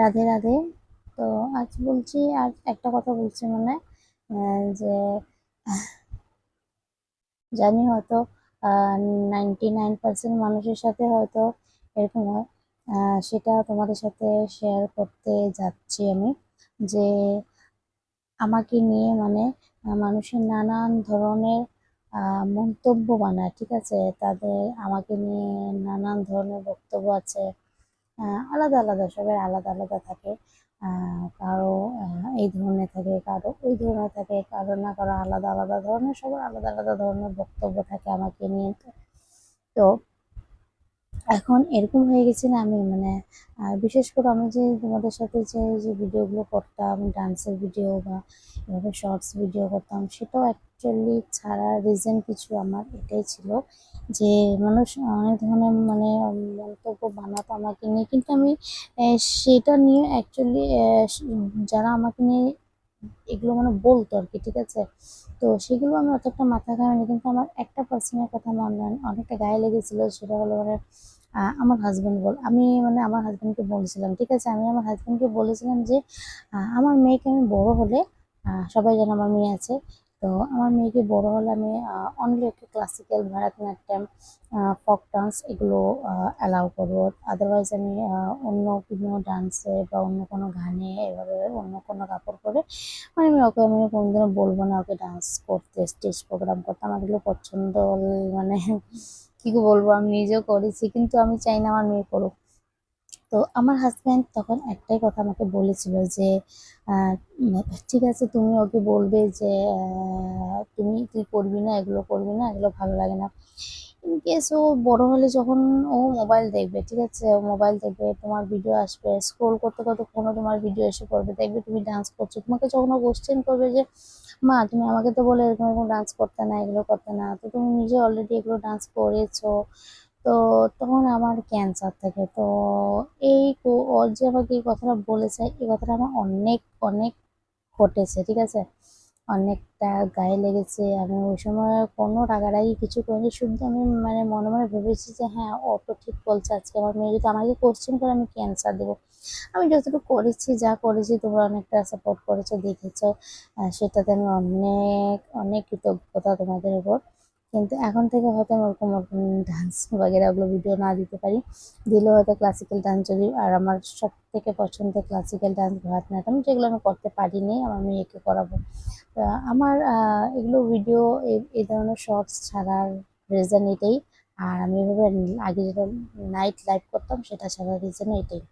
রাধে রাধে। তো আজ বলছি, আর একটা কথা বলছি মানে যে, জানি হয়তো নাইনটি নাইন পার্সেন্ট মানুষের সাথে হয়তো এরকম হয়। সেটা তোমাদের সাথে শেয়ার করতে যাচ্ছি আমি, যে আমাকে নিয়ে মানে মানুষের নানান ধরনের মন্তব্য বানায়, ঠিক আছে? তাদের, আমাকে নিয়ে নানান ধরনের বক্তব্য আছে। আলাদা আলাদা, সবাই আলাদা আলাদা থাকে। কারও এই ধরনের থাকে, কারও ওই ধরনের থাকে, কারও না কারও আলাদা আলাদা ধরনের, সবার আলাদা আলাদা ধরনের বক্তব্য থাকে আমাকে নিয়ে। তো এখন এরকম হয়ে গেছে না, আমি মানে বিশেষ করে আমি যে তোমাদের সাথে যে যে ভিডিওগুলো করতাম, ডান্সের ভিডিও বা এভাবে শর্টস ভিডিও করতাম, সেটাও অ্যাকচুয়ালি ছাড়া রিজন কিছু আমার এটাই ছিল যে মানুষ অনেক ধরনের মানে মন্তব্য বানাতো আমাকে নিয়ে। কিন্তু আমি সেটা নিয়ে অ্যাকচুয়ালি যারা আমাকে নিয়ে এগুলো মানে বলতো আর কি ঠিক আছে? তো সেগুলো আমি অতটা মাথা ঘামাইনি কিন্তু আমার একটা পার্সনের কথা মনে অনেকটা গায়ে লেগেছিল, সেটা হলো মানে আমার হাজবেন্ড বল, আমি মানে আমার হাজবেন্ডকে বলেছিলাম, ঠিক আছে? আমি আমার হাজব্যান্ডকে বলেছিলাম যে আমার মেয়েকে আমি বড় হলে সবাই যেন আমার মেয়ে আছে তো আমার মেয়েকে বড় হলে আমি অনলি একটু ক্লাসিক্যাল ভারতনাট্যম ফক ডান্স এগুলো অ্যালাউ করব। আদারওয়াইজ আমি অন্য কোনো ডান্সে বা অন্য কোনো গানে এভাবে অন্য কোনো কাপড় পরে মানে আমি ওকে, আমি কোনোদিনও বলব না ওকে ডান্স করতে স্টেজ প্রোগ্রাম করতে। আমার এগুলো পছন্দ মানে কী বলব, আমি নিজেও করেছি, কিন্তু আমি চাই না আমার মেয়ে করুক। তো আমার হাজব্যান্ড তখন একটাই কথা আমাকে বলেছিল যে ঠিক আছে, তুমি ওকে বলবে যে তুমি তুই করবি না, এগুলো করবি না, এগুলো ভালো লাগে না। ইন কেস ও বড় হলে যখন ও মোবাইল দেখবে, ঠিক আছে, ও মোবাইল দেখবে, তোমার ভিডিও আসবে স্ক্রোল করতে করতে কোনো তোমার ভিডিও এসে পড়বে, দেখবে তুমি ডান্স করছ। তোমাকে যখন ও কোশ্চেন করবে যে, মা, তুমি আমাকে তো বলে এরকম এরকম ডান্স করতে না, এগুলো করতে না, তো তুমি নিজে অলরেডি এগুলো ডান্স করেছ তো তখন আমার ক্যান্সার থাকে। তো এই ওর যে আমাকে এই কথাটা বলেছে, এই কথাটা আমার অনেক অনেক ঘটেছে, ঠিক আছে? অনেকটা গায়ে লেগেছে। আমি ওই সময় কোনো রাগারাগি কিছু করিনি। শুধু আমি মানে মনে মনে ভেবেছি যে হ্যাঁ অত ঠিক বলছে, আজকে আমার মেয়ে যদি আমাকে কোশ্চেন করে, আমি ক্যান্সার দেবো। আমি যতটুকু করেছি, যা করেছি, তোমরা অনেকটা সাপোর্ট করেছ, দেখেছ। সেটাতে আমি অনেক অনেক কৃতজ্ঞতা তোমাদের উপর। কিন্তু এখন থেকে হয়তো আমি ওরকম ওরকম ডান্স বাগেরা ওগুলো ভিডিও না দিতে পারি। দিলেও হয়তো ক্লাসিক্যাল ডান্স যদি, আর আমার সব থেকে পছন্দের ক্লাসিক্যাল ডান্স ভরতনাট্যম, যেগুলো আমি করতে পারিনি, আমার মেয়েকে করাবো। আমার এগুলো ভিডিও এই ধরনের শর্টস ছাড়ার রিজন এটাই। আর আমি এভাবে আগে যেটা নাইট লাইভ করতাম, সেটা ছাড়ার রিজন এটাই।